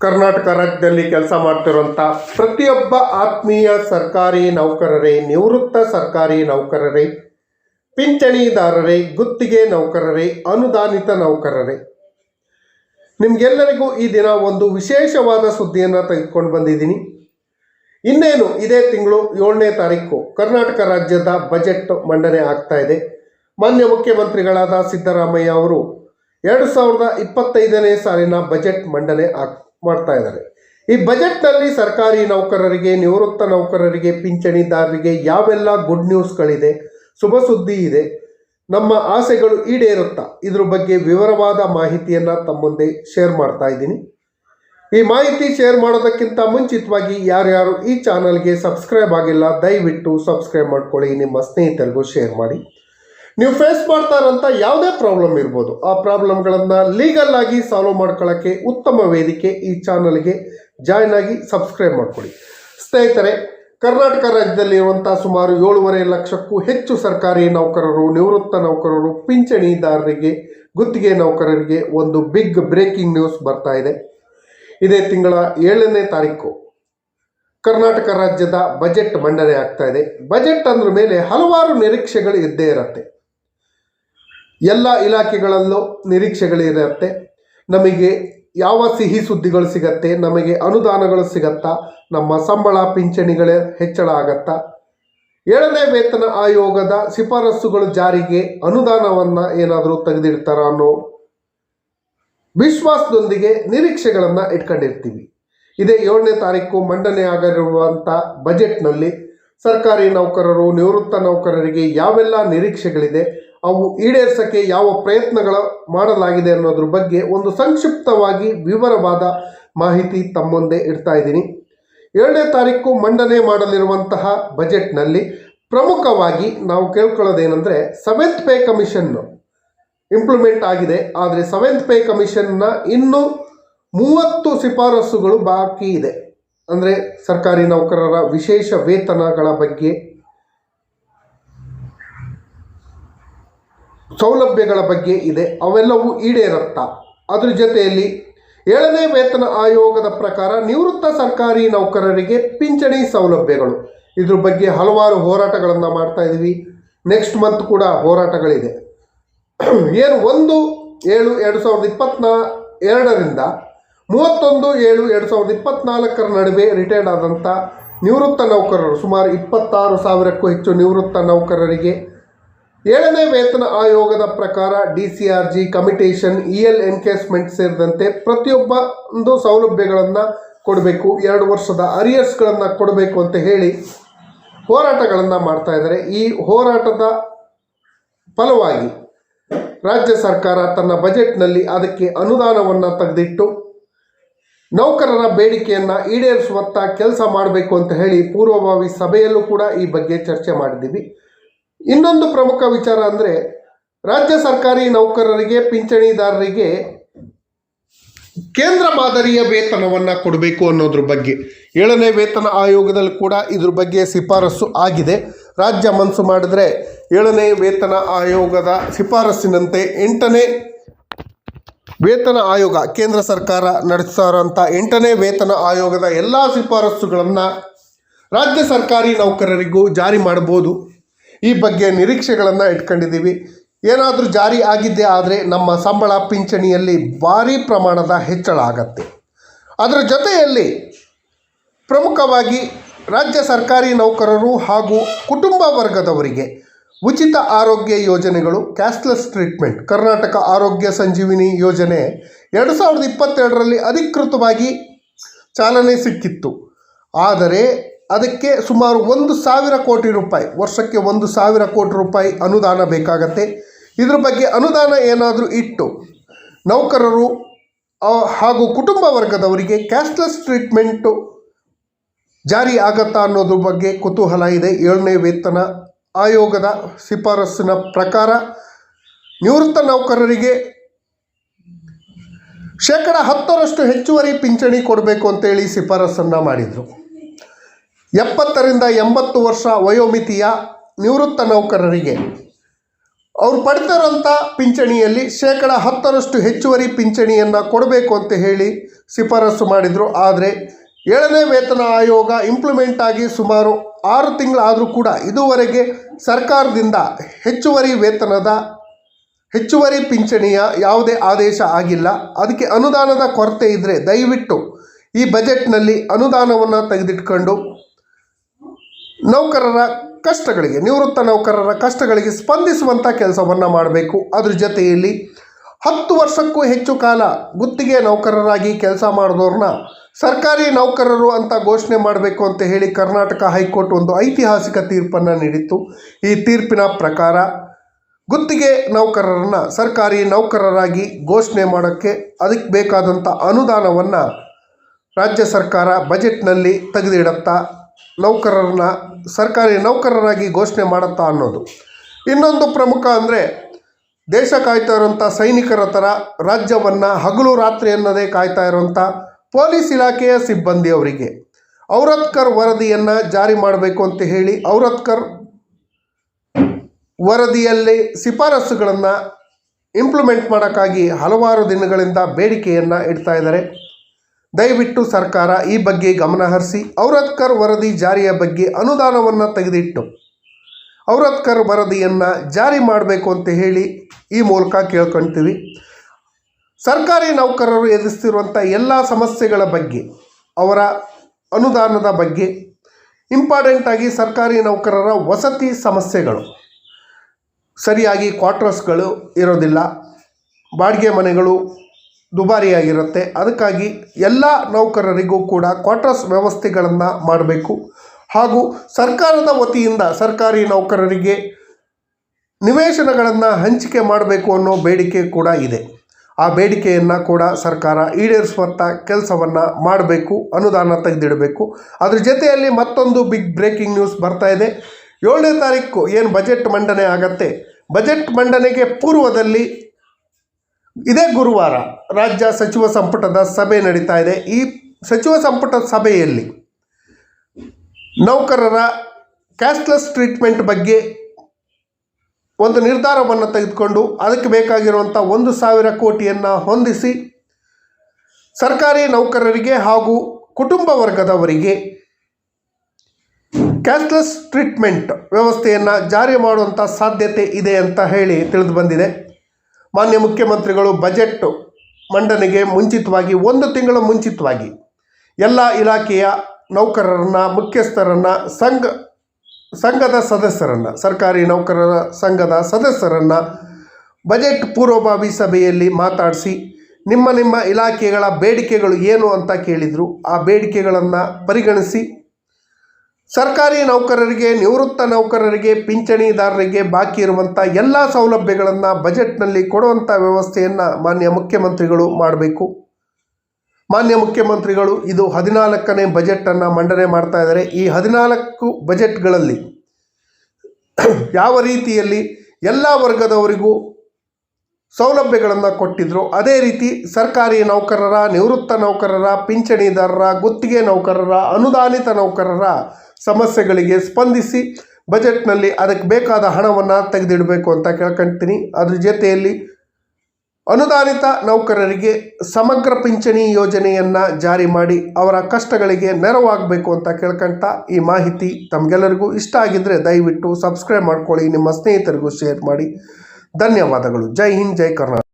ಕರ್ನಾಟಕ ರಾಜ್ಯದಲ್ಲಿ ಕೆಲಸ ಮಾಡ್ತಿರುವಂಥ ಪ್ರತಿಯೊಬ್ಬ ಆತ್ಮೀಯ ಸರ್ಕಾರಿ ನೌಕರರೇ, ನಿವೃತ್ತ ಸರ್ಕಾರಿ ನೌಕರರೇ, ಪಿಂಚಣಿದಾರರೇ, ಗುತ್ತಿಗೆ ನೌಕರರೇ, ಅನುದಾನಿತ ನೌಕರರೇ. ನಿಮಗೆಲ್ಲರಿಗೂ ಈ ದಿನ ಒಂದು ವಿಶೇಷವಾದ ಸುದ್ದಿಯನ್ನು ತೆಗೆದುಕೊಂಡು ಬಂದಿದ್ದೀನಿ. ಇನ್ನೇನು, ಇದೇ ತಿಂಗಳು ಏಳನೇ ತಾರೀಕು ಕರ್ನಾಟಕ ರಾಜ್ಯದ ಬಜೆಟ್ ಮಂಡನೆ ಆಗ್ತಾ ಇದೆ. ಮಾನ್ಯ ಮುಖ್ಯಮಂತ್ರಿಗಳಾದ ಸಿದ್ದರಾಮಯ್ಯ ಅವರು ಎರಡು ಸಾವಿರದ ಇಪ್ಪತ್ತೈದನೇ ಸಾಲಿನ ಬಜೆಟ್ ಮಂಡನೆ ಆಗ್ ಮಾಡ್ತಾ ಇದ್ದಾರೆ. ಈ ಬಜೆಟ್ನಲ್ಲಿ ಸರ್ಕಾರಿ ನೌಕರರಿಗೆ, ನಿವೃತ್ತ ನೌಕರರಿಗೆ, ಪಿಂಚಣಿದಾರರಿಗೆ ಯಾವೆಲ್ಲ ಗುಡ್ ನ್ಯೂಸ್ಗಳಿದೆ ಶುಭ ಸುದ್ದಿ ಇದೆ, ನಮ್ಮ ಆಸೆಗಳು ಈಡೇರುತ್ತಾ, ಇದ್ರ ಬಗ್ಗೆ ವಿವರವಾದ ಮಾಹಿತಿಯನ್ನು ತಮ್ಮೊಂದೇ ಮುಂದೆ ಶೇರ್ ಮಾಡ್ತಾ ಇದ್ದೀನಿ. ಈ ಮಾಹಿತಿ ಶೇರ್ ಮಾಡೋದಕ್ಕಿಂತ ಮುಂಚಿತವಾಗಿ ಯಾರ್ಯಾರು ಈ ಚಾನಲ್ಗೆ ಸಬ್ಸ್ಕ್ರೈಬ್ ಆಗಿಲ್ಲ, ದಯವಿಟ್ಟು ಸಬ್ಸ್ಕ್ರೈಬ್ ಮಾಡ್ಕೊಳ್ಳಿ, ನಿಮ್ಮ ಸ್ನೇಹಿತರಿಗೂ ಶೇರ್ ಮಾಡಿ. ನೀವು ಫೇಸ್ ಮಾಡ್ತಾ ಇರೋಂಥ ಯಾವುದೇ ಪ್ರಾಬ್ಲಮ್ ಇರ್ಬೋದು. ಆ ಪ್ರಾಬ್ಲಮ್ಗಳನ್ನು ಲೀಗಲ್ ಆಗಿ ಸಾಲ್ವ್ ಮಾಡ್ಕೊಳ್ಳೋಕ್ಕೆ ಉತ್ತಮ ವೇದಿಕೆ ಈ ಚಾನಲ್ಗೆ ಜಾಯ್ನ್ ಆಗಿ ಸಬ್ಸ್ಕ್ರೈಬ್ ಮಾಡ್ಕೊಳ್ಳಿ ಸ್ನೇಹಿತರೆ, ಕರ್ನಾಟಕ ರಾಜ್ಯದಲ್ಲಿರುವಂಥ ಸುಮಾರು ಏಳುವರೆ ಲಕ್ಷಕ್ಕೂ ಹೆಚ್ಚು ಸರ್ಕಾರಿ ನೌಕರರು, ನಿವೃತ್ತ ನೌಕರರು, ಪಿಂಚಣಿದಾರರಿಗೆ, ಗುತ್ತಿಗೆ ನೌಕರರಿಗೆ ಒಂದು ಬಿಗ್ ಬ್ರೇಕಿಂಗ್ ನ್ಯೂಸ್ ಬರ್ತಾ ಇದೆ. ಇದೇ ತಿಂಗಳ ಏಳನೇ ತಾರೀಕು ಕರ್ನಾಟಕ ರಾಜ್ಯದ ಬಜೆಟ್ ಮಂಡನೆ ಆಗ್ತಾ ಇದೆ. ಬಜೆಟ್ ಅಂದ್ರ ಮೇಲೆ ಹಲವಾರು ನಿರೀಕ್ಷೆಗಳು ಇದ್ದೇ ಇರುತ್ತೆ. ಎಲ್ಲ ಇಲಾಖೆಗಳಲ್ಲೂ ನಿರೀಕ್ಷೆಗಳಿರುತ್ತೆ ನಮಗೆ ಯಾವ ಸಿಹಿ ಸುದ್ದಿಗಳು ಸಿಗತ್ತೆ, ನಮಗೆ ಅನುದಾನಗಳು ಸಿಗತ್ತಾ, ನಮ್ಮ ಸಂಬಳ ಪಿಂಚಣಿಗಳೇ ಹೆಚ್ಚಳ ಆಗತ್ತಾ? ಏಳನೇ ವೇತನ ಆಯೋಗದ ಶಿಫಾರಸುಗಳು ಜಾರಿಗೆ ಅನುದಾನವನ್ನು ಏನಾದರೂ ತೆಗೆದಿಡ್ತಾರ ಅನ್ನೋ ವಿಶ್ವಾಸದೊಂದಿಗೆ ನಿರೀಕ್ಷೆಗಳನ್ನು ಇಟ್ಕೊಂಡಿರ್ತೀವಿ. ಇದೇ ಏಳನೇ ತಾರೀಕು ಮಂಡನೆ ಆಗಿರುವಂಥ ಬಜೆಟ್ನಲ್ಲಿ ಸರ್ಕಾರಿ ನೌಕರರು, ನಿವೃತ್ತ ನೌಕರರಿಗೆ ಯಾವೆಲ್ಲ ನಿರೀಕ್ಷೆಗಳಿದೆ ಅವು ಈಡೇರಿಸೋಕ್ಕೆ ಯಾವ ಪ್ರಯತ್ನಗಳು ಮಾಡಲಾಗಿದೆ ಅನ್ನೋದ್ರ ಬಗ್ಗೆ ಒಂದು ಸಂಕ್ಷಿಪ್ತವಾಗಿ ವಿವರವಾದ ಮಾಹಿತಿ ತಮ್ಮೊಂದೇ ಮುಂದೆ ಇಡ್ತಾ ಇದ್ದೀನಿ. ಏಳನೇ ತಾರೀಕು ಮಂಡನೆ ಮಾಡಲಿರುವಂತಹ ಬಜೆಟ್ನಲ್ಲಿ ಪ್ರಮುಖವಾಗಿ ನಾವು ಕೇಳ್ಕೊಳ್ಳೋದೇನೆಂದರೆ ಸೆವೆಂತ್ ಪೇ ಕಮಿಷನ್ನು ಇಂಪ್ಲಿಮೆಂಟ್ ಆಗಿದೆ. ಆದರೆ ಸೆವೆಂತ್ ಪೇ ಕಮಿಷನ್ನ ಇನ್ನೂ ಮೂವತ್ತು ಶಿಫಾರಸುಗಳು ಬಾಕಿ ಇದೆ. ಅಂದರೆ ಸರ್ಕಾರಿ ನೌಕರರ ವಿಶೇಷ ವೇತನಗಳ ಬಗ್ಗೆ ಸೌಲಭ್ಯಗಳ ಬಗ್ಗೆ ಇದೆ, ಅವೆಲ್ಲವೂ ಈಡೇರತ್ತ. ಅದರ ಜೊತೆಯಲ್ಲಿ ಏಳನೇ ವೇತನ ಆಯೋಗದ ಪ್ರಕಾರ ನಿವೃತ್ತ ಸರ್ಕಾರಿ ನೌಕರರಿಗೆ ಪಿಂಚಣಿ ಸೌಲಭ್ಯಗಳು. ಇದ್ರ ಬಗ್ಗೆ ಹಲವಾರು ಹೋರಾಟಗಳನ್ನು ಮಾಡ್ತಾ ಇದ್ದೀವಿ ನೆಕ್ಸ್ಟ್ ಮಂತ್ ಕೂಡ ಹೋರಾಟಗಳಿದೆ. ಏನು ಒಂದು ಏಳು ಎರಡು ಸಾವಿರದ ಇಪ್ಪತ್ನಾ ಎರಡರಿಂದ ಮೂವತ್ತೊಂದು ಏಳು ಎರಡು ಸಾವಿರದ ಇಪ್ಪತ್ನಾಲ್ಕರ ನಡುವೆ ರಿಟೈರ್ಡ್ ಆದಂಥ ನಿವೃತ್ತ ನೌಕರರು ಸುಮಾರು ಇಪ್ಪತ್ತಾರು ಸಾವಿರಕ್ಕೂ ಹೆಚ್ಚು ನಿವೃತ್ತ ನೌಕರರಿಗೆ ಏಳನೇ ವೇತನ ಆಯೋಗದ ಪ್ರಕಾರ D C R G commutation E L encashment ಸೇರಿದಂತೆ ಪ್ರತಿಯೊಬ್ಬ ಒಂದು ಸೌಲಭ್ಯಗಳನ್ನು ಕೊಡಬೇಕು. ಎರಡು ವರ್ಷದ ಅರಿಯರ್ಸ್ಗಳನ್ನು ಕೊಡಬೇಕು ಅಂತ ಹೇಳಿ ಹೋರಾಟಗಳನ್ನು ಮಾಡ್ತಾ ಇದ್ದಾರೆ. ಈ ಹೋರಾಟದ ಫಲವಾಗಿ ರಾಜ್ಯ ಸರ್ಕಾರ ತನ್ನ ಬಜೆಟ್ನಲ್ಲಿ ಅದಕ್ಕೆ ಅನುದಾನವನ್ನು ತೆಗೆದಿಟ್ಟು ನೌಕರರ ಬೇಡಿಕೆಯನ್ನು ಈಡೇರಿಸುವತ್ತ ಕೆಲಸ ಮಾಡಬೇಕು ಅಂತ ಹೇಳಿ ಪೂರ್ವಭಾವಿ ಸಭೆಯಲ್ಲೂ ಕೂಡ ಈ ಬಗ್ಗೆ ಚರ್ಚೆ ಮಾಡಿದ್ದೀವಿ. ಇನ್ನೊಂದು ಪ್ರಮುಖ ವಿಚಾರ ಅಂದರೆ ರಾಜ್ಯ ಸರ್ಕಾರಿ ನೌಕರರಿಗೆ, ಪಿಂಚಣಿದಾರರಿಗೆ ಕೇಂದ್ರ ಮಾದರಿಯ ವೇತನವನ್ನು ಕೊಡಬೇಕು ಅನ್ನೋದ್ರ ಬಗ್ಗೆ. ಏಳನೇ ವೇತನ ಆಯೋಗದಲ್ಲಿ ಕೂಡ ಇದ್ರ ಬಗ್ಗೆ ಶಿಫಾರಸು ಆಗಿದೆ. ರಾಜ್ಯ ಮನಸ್ಸು ಮಾಡಿದ್ರೆ ಏಳನೇ ವೇತನ ಆಯೋಗದ ಶಿಫಾರಸ್ಸಿನಂತೆ ಎಂಟನೇ ವೇತನ ಆಯೋಗ, ಕೇಂದ್ರ ಸರ್ಕಾರ ನಡೆಸ್ತಾ ಇರೋಂಥ ಎಂಟನೇ ವೇತನ ಆಯೋಗದ ಎಲ್ಲ ಶಿಫಾರಸುಗಳನ್ನು ರಾಜ್ಯ ಸರ್ಕಾರಿ ನೌಕರರಿಗೂ ಜಾರಿ ಮಾಡ್ಬೋದು ಈ ಬಗ್ಗೆ ನಿರೀಕ್ಷೆಗಳನ್ನು ಇಟ್ಕೊಂಡಿದ್ದೀವಿ. ಏನಾದರೂ ಜಾರಿ ಆಗಿದ್ದೆ ಆದರೆ ನಮ್ಮ ಸಂಬಳ ಪಿಂಚಣಿಯಲ್ಲಿ ಭಾರಿ ಪ್ರಮಾಣದ ಹೆಚ್ಚಳ ಆಗತ್ತೆ. ಅದರ ಜೊತೆಯಲ್ಲಿ ಪ್ರಮುಖವಾಗಿ ರಾಜ್ಯ ಸರ್ಕಾರಿ ನೌಕರರು ಹಾಗೂ ಕುಟುಂಬ ವರ್ಗದವರಿಗೆ ಉಚಿತ ಆರೋಗ್ಯ ಯೋಜನೆಗಳು, ಕ್ಯಾಶ್ಲೆಸ್ ಟ್ರೀಟ್ಮೆಂಟ್, ಕರ್ನಾಟಕ ಆರೋಗ್ಯ ಸಂಜೀವಿನಿ ಯೋಜನೆ ಎರಡು ಸಾವಿರದ ಇಪ್ಪತ್ತೆರಡರಲ್ಲಿ ಅಧಿಕೃತವಾಗಿ ಚಾಲನೆ ಸಿಕ್ಕಿತ್ತು. ಆದರೆ ಅದಕ್ಕೆ ಸುಮಾರು ಒಂದು ಸಾವಿರ ಕೋಟಿ ರೂಪಾಯಿ, ವರ್ಷಕ್ಕೆ ಒಂದು ಸಾವಿರ ಕೋಟಿ ರೂಪಾಯಿ ಅನುದಾನ ಬೇಕಾಗತ್ತೆ. ಇದ್ರ ಬಗ್ಗೆ ಅನುದಾನ ಏನಾದರೂ ಇಟ್ಟು ನೌಕರರು ಹಾಗೂ ಕುಟುಂಬ ವರ್ಗದವರಿಗೆ ಕ್ಯಾಶ್ಲೆಸ್ ಟ್ರೀಟ್ಮೆಂಟು ಜಾರಿ ಆಗತ್ತಾ ಅನ್ನೋದ್ರ ಬಗ್ಗೆ ಕುತೂಹಲ ಇದೆ. ಏಳನೇ ವೇತನ ಆಯೋಗದ ಶಿಫಾರಸ್ಸಿನ ಪ್ರಕಾರ ನಿವೃತ್ತ ನೌಕರರಿಗೆ ಶೇಕಡ ಹತ್ತರಷ್ಟು ಹೆಚ್ಚುವರಿ ಪಿಂಚಣಿ ಕೊಡಬೇಕು ಅಂತೇಳಿ ಶಿಫಾರಸ್ಸನ್ನು ಮಾಡಿದರು. ಎಪ್ಪತ್ತರಿಂದ ಎಂಬತ್ತು ವರ್ಷ ವಯೋಮಿತಿಯ ನಿವೃತ್ತ ನೌಕರರಿಗೆ. ಅವ್ರು ಪಡ್ತಿರೋಂಥ ಪಿಂಚಣಿಯಲ್ಲಿ ಶೇಕಡ ಹತ್ತರಷ್ಟು ಹೆಚ್ಚುವರಿ ಪಿಂಚಣಿಯನ್ನು ಕೊಡಬೇಕು ಅಂತ ಹೇಳಿ ಶಿಫಾರಸು ಮಾಡಿದರು. ಆದರೆ ಏಳನೇ ವೇತನ ಆಯೋಗ ಇಂಪ್ಲಿಮೆಂಟ್ ಆಗಿ ಸುಮಾರು ಆರು ತಿಂಗಳಾದರೂ ಕೂಡ ಇದುವರೆಗೆ ಸರ್ಕಾರದಿಂದ ಹೆಚ್ಚುವರಿ ವೇತನದ ಹೆಚ್ಚುವರಿ ಪಿಂಚಣಿಯ ಯಾವುದೇ ಆದೇಶ ಆಗಿಲ್ಲ. ಅದಕ್ಕೆ ಅನುದಾನದ ಕೊರತೆ ಇದ್ದರೆ ದಯವಿಟ್ಟು ಈ ಬಜೆಟ್ನಲ್ಲಿ ಅನುದಾನವನ್ನು ತೆಗೆದಿಟ್ಕೊಂಡು ನೌಕರರ ಕಷ್ಟಗಳಿಗೆ, ನಿವೃತ್ತ ನೌಕರರ ಕಷ್ಟಗಳಿಗೆ ಸ್ಪಂದಿಸುವಂಥ ಕೆಲಸವನ್ನು ಮಾಡಬೇಕು. ಅದ್ರ ಜೊತೆಯಲ್ಲಿ ಹತ್ತು ವರ್ಷಕ್ಕೂ ಹೆಚ್ಚು ಕಾಲ ಗುತ್ತಿಗೆ ನೌಕರರಾಗಿ ಕೆಲಸ ಮಾಡಿದವ್ರನ್ನ ಸರ್ಕಾರಿ ನೌಕರರು ಅಂತ ಘೋಷಣೆ ಮಾಡಬೇಕು ಅಂತ ಹೇಳಿ ಕರ್ನಾಟಕ ಹೈಕೋರ್ಟ್ ಒಂದು ಐತಿಹಾಸಿಕ ತೀರ್ಪನ್ನು ನೀಡಿತ್ತು. ಈ ತೀರ್ಪಿನ ಪ್ರಕಾರ ಗುತ್ತಿಗೆ ನೌಕರರನ್ನು ಸರ್ಕಾರಿ ನೌಕರರಾಗಿ ಘೋಷಣೆ ಮಾಡೋಕ್ಕೆ ಅದಕ್ಕೆ ಬೇಕಾದಂಥ ಅನುದಾನವನ್ನು ರಾಜ್ಯ ಸರ್ಕಾರ ಬಜೆಟ್ನಲ್ಲಿ ತೆಗೆದಿಡುತ್ತಾ ನೌಕರರನ್ನ, ಸರ್ಕಾರಿ ನೌಕರರಾಗಿ ಘೋಷಣೆ ಮಾಡುತ್ತಾ ಅನ್ನೋದು. ಇನ್ನೊಂದು ಪ್ರಮುಖ ಅಂದರೆ, ದೇಶ ಕಾಯ್ತಾ ಇರುವಂಥ ಸೈನಿಕರ ಥರ ರಾಜ್ಯವನ್ನು ಹಗಲು ರಾತ್ರಿ ಅನ್ನೋದೇ ಕಾಯ್ತಾ ಇರೋಂಥ ಪೊಲೀಸ್ ಇಲಾಖೆಯ ಸಿಬ್ಬಂದಿಯವರಿಗೆ. ಔರತ್ಕರ್ ವರದಿಯನ್ನು ಜಾರಿ ಮಾಡಬೇಕು ಅಂತ ಹೇಳಿ ಔರತ್ಕರ್ ವರದಿಯಲ್ಲಿ ಶಿಫಾರಸುಗಳನ್ನು ಇಂಪ್ಲಿಮೆಂಟ್ ಮಾಡೋಕ್ಕಾಗಿ ಹಲವಾರು ದಿನಗಳಿಂದ ಬೇಡಿಕೆಯನ್ನು ಇಡ್ತಾ ಇದ್ದಾರೆ. ದಯವಿಟ್ಟು ಸರ್ಕಾರ ಈ ಬಗ್ಗೆ ಗಮನಹರಿಸಿ ಔರತ್ಕರ್ ವರದಿ ಜಾರಿಯ ಬಗ್ಗೆ ಅನುದಾನವನ್ನು ತೆಗೆದಿಟ್ಟು ಔರತ್ಕರ್ ವರದಿಯನ್ನು ಜಾರಿ ಮಾಡಬೇಕು ಅಂತ ಹೇಳಿ ಈ ಮೂಲಕ ಕೇಳ್ಕೊಳ್ತೀವಿ ಸರ್ಕಾರಿ ನೌಕರರು ಎದುರಿಸ್ತಿರುವಂಥ ಎಲ್ಲ ಸಮಸ್ಯೆಗಳ ಬಗ್ಗೆ, ಅವರ ಅನುದಾನದ ಬಗ್ಗೆ ಇಂಪಾರ್ಟೆಂಟಾಗಿ ಸರ್ಕಾರಿ ನೌಕರರ ವಸತಿ ಸಮಸ್ಯೆಗಳು, ಸರಿಯಾಗಿ ಕ್ವಾರ್ಟರ್ಸ್ಗಳು ಇರೋದಿಲ್ಲ, ಬಾಡಿಗೆ ಮನೆಗಳು ದುಬಾರಿಯಾಗಿರುತ್ತೆ. ಅದಕ್ಕಾಗಿ ಎಲ್ಲ ನೌಕರರಿಗೂ ಕೂಡ ಕ್ವಾರ್ಟರ್ಸ್ ವ್ಯವಸ್ಥೆಗಳನ್ನು ಮಾಡಬೇಕು. ಹಾಗೂ ಸರ್ಕಾರದ ವತಿಯಿಂದ ಸರ್ಕಾರಿ ನೌಕರರಿಗೆ ನಿವೇಶನಗಳನ್ನು ಹಂಚಿಕೆ ಮಾಡಬೇಕು ಅನ್ನೋ ಬೇಡಿಕೆ ಕೂಡ ಇದೆ. ಆ ಬೇಡಿಕೆಯನ್ನು ಕೂಡ ಸರ್ಕಾರ ಈಡೇರಿಸುವಂಥ ಕೆಲಸವನ್ನು ಮಾಡಬೇಕು, ಅನುದಾನ ತೆಗೆದಿಡಬೇಕು. ಅದ್ರ ಜೊತೆಯಲ್ಲಿ ಮತ್ತೊಂದು ಬಿಗ್ ಬ್ರೇಕಿಂಗ್ ನ್ಯೂಸ್ ಬರ್ತಾ ಇದೆ. ಏಳನೇ ತಾರೀಕು ಏನು ಬಜೆಟ್ ಮಂಡನೆ ಆಗತ್ತೆ? ಬಜೆಟ್ ಮಂಡನೆಗೆ ಪೂರ್ವದಲ್ಲಿ ಇದೇ ಗುರುವಾರ ರಾಜ್ಯ ಸಚಿವ ಸಂಪುಟದ ಸಭೆ ನಡೀತಾ ಇದೆ. ಈ ಸಚಿವ ಸಂಪುಟ ಸಭೆಯಲ್ಲಿ ನೌಕರರ ಕ್ಯಾಶ್ಲೆಸ್ ಟ್ರೀಟ್ಮೆಂಟ್ ಬಗ್ಗೆ ಒಂದು ನಿರ್ಧಾರವನ್ನು ತೆಗೆದುಕೊಂಡು ಅದಕ್ಕೆ ಬೇಕಾಗಿರುವಂಥ ಒಂದು ಸಾವಿರ ಕೋಟಿಯನ್ನು ಹೊಂದಿಸಿ ಸರ್ಕಾರಿ ನೌಕರರಿಗೆ ಹಾಗೂ ಕುಟುಂಬ ವರ್ಗದವರಿಗೆ ಕ್ಯಾಶ್ಲೆಸ್ ಟ್ರೀಟ್ಮೆಂಟ್ ವ್ಯವಸ್ಥೆಯನ್ನು ಜಾರಿ ಮಾಡುವಂಥ ಸಾಧ್ಯತೆ ಇದೆ ಅಂತ ಹೇಳಿ ತಿಳಿದು ಬಂದಿದೆ. ಮಾನ್ಯ ಮುಖ್ಯಮಂತ್ರಿಗಳು ಬಜೆಟ್ ಮಂಡನೆಗೆ ಮುಂಚಿತವಾಗಿ, ಒಂದು ತಿಂಗಳ ಮುಂಚಿತವಾಗಿ ಎಲ್ಲ ಇಲಾಖೆಯ ನೌಕರರನ್ನು, ಮುಖ್ಯಸ್ಥರನ್ನು, ಸಂಘ, ಸಂಘದ ಸದಸ್ಯರನ್ನು, ಸರ್ಕಾರಿ ನೌಕರರ ಸಂಘದ ಸದಸ್ಯರನ್ನು ಬಜೆಟ್ ಪೂರ್ವಭಾವಿ ಸಭೆಯಲ್ಲಿ ಮಾತಾಡಿಸಿ, ನಿಮ್ಮ ನಿಮ್ಮ ಇಲಾಖೆಗಳ ಬೇಡಿಕೆಗಳು ಏನು ಅಂತ ಕೇಳಿದರು. ಆ ಬೇಡಿಕೆಗಳನ್ನು ಪರಿಗಣಿಸಿ ಸರ್ಕಾರಿ ನೌಕರರಿಗೆ, ನಿವೃತ್ತ ನೌಕರರಿಗೆ, ಪಿಂಚಣಿದಾರರಿಗೆ ಬಾಕಿ ಇರುವಂಥ ಎಲ್ಲ ಸೌಲಭ್ಯಗಳನ್ನು ಬಜೆಟ್ನಲ್ಲಿ ಕೊಡುವಂಥ ವ್ಯವಸ್ಥೆಯನ್ನು ಮಾನ್ಯ ಮುಖ್ಯಮಂತ್ರಿಗಳು ಮಾಡಬೇಕು. ಮಾನ್ಯ ಮುಖ್ಯಮಂತ್ರಿಗಳು ಇದು ಹದಿನಾಲ್ಕನೇ ಬಜೆಟನ್ನು ಮಂಡನೆ ಮಾಡ್ತಾ ಇದ್ದಾರೆ. ಈ ಹದಿನಾಲ್ಕು ಬಜೆಟ್ಗಳಲ್ಲಿ ಯಾವ ರೀತಿಯಲ್ಲಿ ಎಲ್ಲ ವರ್ಗದವರಿಗೂ ಸೌಲಭ್ಯಗಳನ್ನು ಕೊಟ್ಟಿದ್ರು, ಅದೇ ರೀತಿ ಸರ್ಕಾರಿ ನೌಕರರ, ನಿವೃತ್ತ ನೌಕರರ, ಪಿಂಚಣಿದಾರರ, ಗುತ್ತಿಗೆ ನೌಕರರ, ಅನುದಾನಿತ ನೌಕರರ ಸಮಸ್ಯೆಗಳಿಗೆ ಸ್ಪಂದಿಸಿ ಬಜೆಟ್ನಲ್ಲಿ ಅದಕ್ಕೆ ಬೇಕಾದ ಹಣವನ್ನು ತೆಗೆದಿಡಬೇಕು ಅಂತ ಕೇಳ್ಕೊಂತೀನಿ. ಅದ್ರ ಜೊತೆಯಲ್ಲಿ ಅನುದಾನಿತ ನೌಕರರಿಗೆ ಸಮಗ್ರ ಪಿಂಚಣಿ ಯೋಜನೆಯನ್ನು ಜಾರಿ ಮಾಡಿ ಅವರ ಕಷ್ಟಗಳಿಗೆ ನೆರವಾಗಬೇಕು ಅಂತ ಕೇಳ್ಕೊಂತ ಈ ಮಾಹಿತಿ ತಮಗೆಲ್ಲರಿಗೂ ಇಷ್ಟ ಆಗಿದ್ದರೆ ದಯವಿಟ್ಟು ಸಬ್ಸ್ಕ್ರೈಬ್ ಮಾಡ್ಕೊಳ್ಳಿ, ನಿಮ್ಮ ಸ್ನೇಹಿತರಿಗೂ ಶೇರ್ ಮಾಡಿ. ಧನ್ಯವಾದಗಳು. ಜೈ ಹಿಂದ್, ಜೈ ಕರ್ನಾಟಕ.